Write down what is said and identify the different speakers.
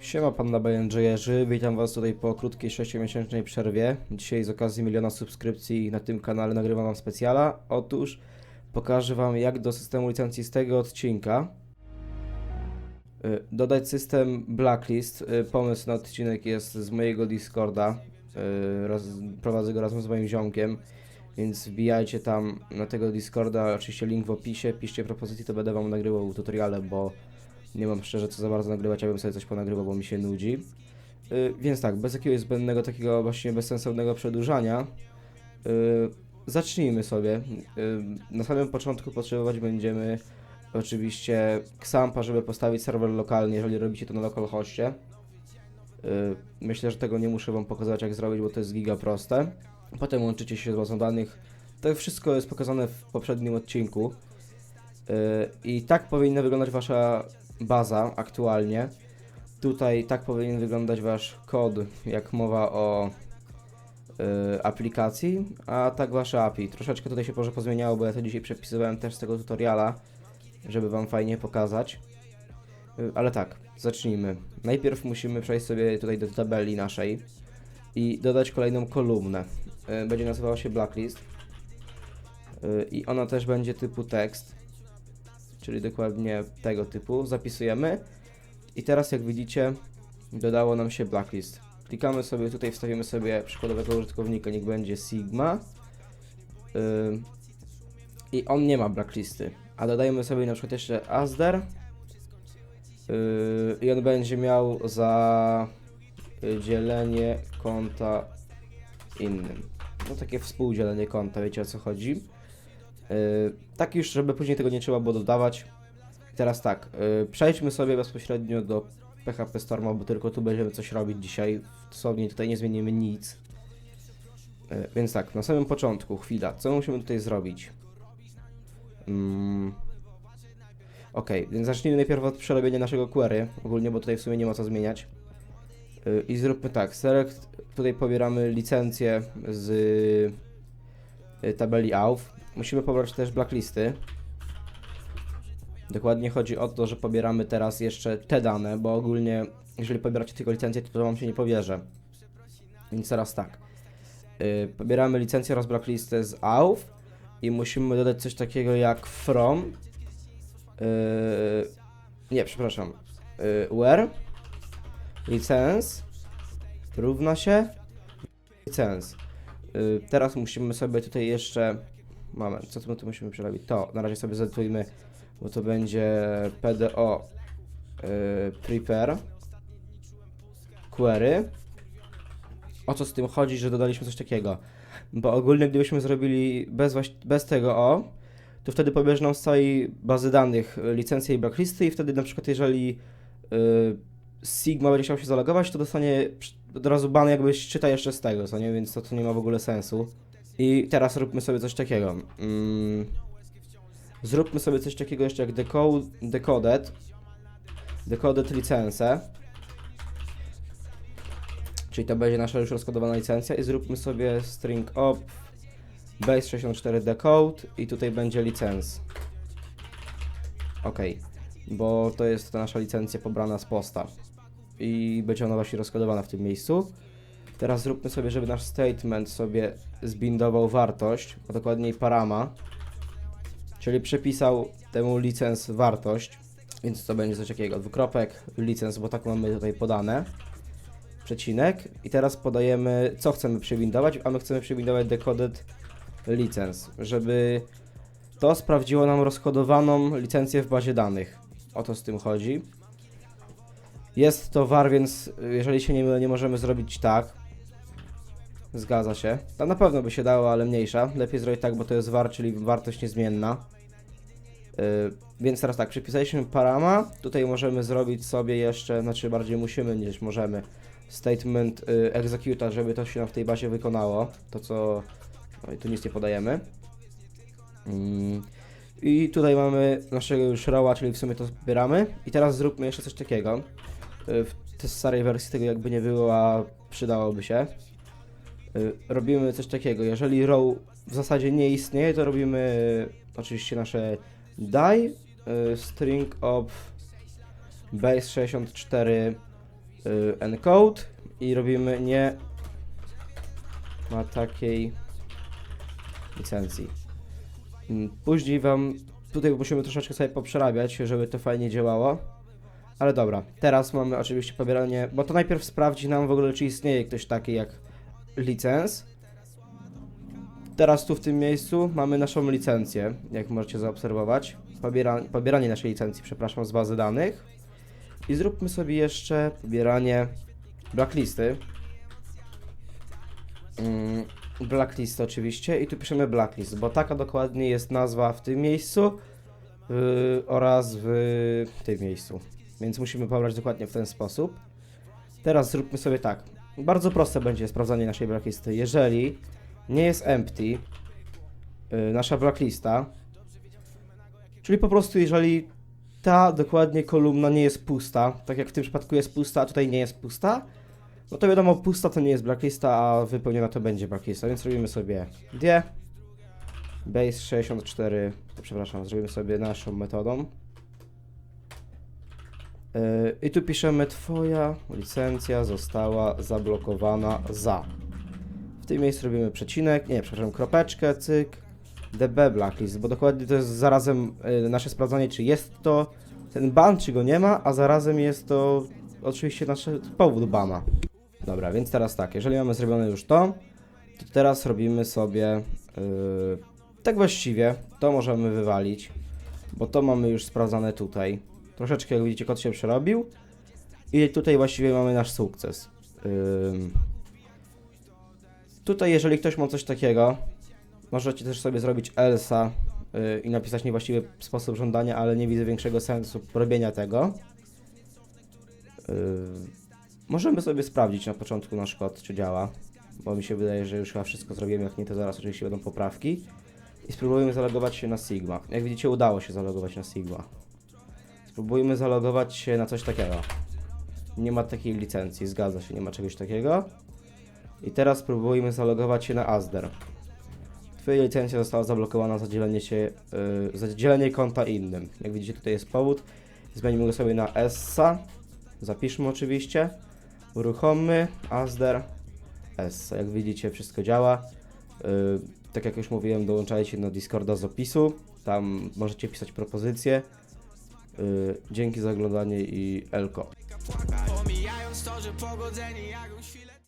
Speaker 1: Siema pan na Jerzy, witam was tutaj po krótkiej 6-miesięcznej przerwie. Dzisiaj z okazji miliona subskrypcji na tym kanale nagrywam wam specjala. Otóż pokażę wam jak do systemu licencji z tego odcinka y, dodać system Blacklist. Y, Pomysł na odcinek jest z mojego Discorda. Y, prowadzę go razem z moim ziomkiem, więc wbijajcie tam na tego Discorda. Oczywiście link w opisie, piszcie propozycje, to będę wam nagrywał tutoriale, bo nie mam szczerze co za bardzo nagrywać, ja bym sobie coś ponagrywał, bo mi się nudzi. Yy, więc tak, bez jakiegoś zbędnego takiego właśnie bezsensownego przedłużania, yy, zacznijmy sobie. Yy, na samym początku potrzebować będziemy oczywiście Xampa, żeby postawić serwer lokalny, jeżeli robicie to na localhoście. Yy, myślę, że tego nie muszę wam pokazać jak zrobić, bo to jest giga proste. Potem łączycie się z bazą danych. To wszystko jest pokazane w poprzednim odcinku. Yy, I tak powinna wyglądać wasza baza aktualnie. Tutaj tak powinien wyglądać wasz kod, jak mowa o y, aplikacji, a tak wasze API. Troszeczkę tutaj się może pozmieniało, bo ja to dzisiaj przepisywałem też z tego tutoriala, żeby wam fajnie pokazać. Y, ale tak, zacznijmy. Najpierw musimy przejść sobie tutaj do tabeli naszej i dodać kolejną kolumnę. Y, będzie nazywała się blacklist y, i ona też będzie typu tekst czyli dokładnie tego typu. Zapisujemy i teraz jak widzicie dodało nam się blacklist. Klikamy sobie tutaj, wstawimy sobie przykładowego użytkownika, niech będzie Sigma yy, i on nie ma blacklisty, a dodajemy sobie na przykład jeszcze Asder yy, i on będzie miał za y, dzielenie konta innym. No takie współdzielenie konta, wiecie o co chodzi. Yy, tak już, żeby później tego nie trzeba było dodawać. Teraz tak, yy, przejdźmy sobie bezpośrednio do PHP Storma, bo tylko tu będziemy coś robić dzisiaj. Dosłownie tutaj nie zmienimy nic. Yy, więc tak, na samym początku, chwila, co musimy tutaj zrobić? Mm. Ok, więc zacznijmy najpierw od przerobienia naszego query, ogólnie, bo tutaj w sumie nie ma co zmieniać. I zróbmy tak, select, tutaj pobieramy licencję z tabeli AUF, Musimy pobrać też blacklisty. Dokładnie chodzi o to, że pobieramy teraz jeszcze te dane, bo ogólnie jeżeli pobieracie tylko licencję, to, to wam się nie powierzę. Więc teraz tak. Yy, pobieramy licencję oraz blacklistę z AUF i musimy dodać coś takiego jak from. Yy, nie, przepraszam. Yy, where license równa się license. Yy, teraz musimy sobie tutaj jeszcze Moment, co my tu musimy przerobić? To, na razie sobie zedytujmy, bo to będzie PDO yy, prepare query. O co z tym chodzi, że dodaliśmy coś takiego? Bo ogólnie gdybyśmy zrobili bez, bez tego o, to wtedy pobierze nam z całej bazy danych licencje i blacklisty i wtedy na przykład jeżeli yy, Sigma będzie chciał się zalogować, to dostanie od razu ban jakbyś czyta jeszcze z tego, co nie? Więc to, to nie ma w ogóle sensu. I teraz róbmy sobie coś takiego. Mm, zróbmy sobie coś takiego jeszcze jak decode, decoded. Decoded license. Czyli to będzie nasza już rozkodowana licencja i zróbmy sobie string op base64 decode i tutaj będzie license. Ok, bo to jest ta nasza licencja pobrana z posta i będzie ona właśnie rozkodowana w tym miejscu. Teraz zróbmy sobie, żeby nasz statement sobie zbindował wartość, a dokładniej parama, czyli przypisał temu licens wartość, więc to będzie coś takiego, dwukropek, licens, bo tak mamy tutaj podane, przecinek i teraz podajemy, co chcemy przybindować, a my chcemy przybindować decoded license, żeby to sprawdziło nam rozkodowaną licencję w bazie danych. O to z tym chodzi. Jest to var, więc jeżeli się nie mylę, nie możemy zrobić tak, Zgadza się. Tam na pewno by się dało, ale mniejsza. Lepiej zrobić tak, bo to jest var, czyli wartość niezmienna. Yy, więc teraz tak, przypisaliśmy parama. Tutaj możemy zrobić sobie jeszcze, znaczy bardziej musimy niż możemy, statement yy, executa, żeby to się w tej bazie wykonało. To co... No i tu nic nie podajemy. Yy. I tutaj mamy naszego już roła, czyli w sumie to zbieramy. I teraz zróbmy jeszcze coś takiego. Yy, w starej wersji tego jakby nie było, a przydałoby się. Y, robimy coś takiego. Jeżeli row w zasadzie nie istnieje, to robimy oczywiście nasze die y, string of base 64 y, encode i robimy nie ma takiej licencji. Mm, Później wam tutaj musimy troszeczkę sobie poprzerabiać, żeby to fajnie działało. Ale dobra, teraz mamy oczywiście pobieranie, bo to najpierw sprawdzi nam w ogóle, czy istnieje ktoś taki jak licens. Teraz tu w tym miejscu mamy naszą licencję, jak możecie zaobserwować. Pobiera, pobieranie naszej licencji, przepraszam, z bazy danych. I zróbmy sobie jeszcze pobieranie blacklisty. Mm, blacklist oczywiście i tu piszemy blacklist, bo taka dokładnie jest nazwa w tym miejscu yy, oraz w tym miejscu. Więc musimy pobrać dokładnie w ten sposób. Teraz zróbmy sobie tak. Bardzo proste będzie sprawdzanie naszej blacklisty. Jeżeli nie jest empty yy, nasza blacklista, czyli po prostu jeżeli ta dokładnie kolumna nie jest pusta, tak jak w tym przypadku jest pusta, a tutaj nie jest pusta, no to wiadomo, pusta to nie jest blacklista, a wypełniona to będzie blacklista, więc robimy sobie D, base 64, przepraszam, zrobimy sobie naszą metodą. Yy, I tu piszemy, twoja licencja została zablokowana za. W tym miejscu robimy przecinek, nie, przepraszam, kropeczkę, cyk, db blacklist, bo dokładnie to jest zarazem y, nasze sprawdzanie, czy jest to ten ban, czy go nie ma, a zarazem jest to oczywiście nasz powód bana. Dobra, więc teraz tak, jeżeli mamy zrobione już to, to teraz robimy sobie yy, tak właściwie, to możemy wywalić, bo to mamy już sprawdzane tutaj. Troszeczkę jak widzicie kod się przerobił i tutaj właściwie mamy nasz sukces. Ym. Tutaj jeżeli ktoś ma coś takiego, możecie też sobie zrobić Elsa yy, i napisać niewłaściwy sposób żądania, ale nie widzę większego sensu robienia tego. Yy, możemy sobie sprawdzić na początku nasz kod, czy działa, bo mi się wydaje, że już chyba wszystko zrobimy, jak nie to zaraz oczywiście będą poprawki. I spróbujemy zalogować się na Sigma. Jak widzicie udało się zalogować na Sigma. Spróbujmy zalogować się na coś takiego. Nie ma takiej licencji, zgadza się, nie ma czegoś takiego. I teraz spróbujmy zalogować się na Asder. Twoja licencja została zablokowana za dzielenie się, yy, za dzielenie konta innym. Jak widzicie tutaj jest powód. Zmienimy go sobie na Essa. Zapiszmy oczywiście. Uruchommy Asder Essa. Jak widzicie wszystko działa. Yy, tak jak już mówiłem, dołączajcie na Discorda z opisu. Tam możecie pisać propozycje. Yy, dzięki za oglądanie i elko.
Speaker 2: Omijając to, że pogodzeni chwilę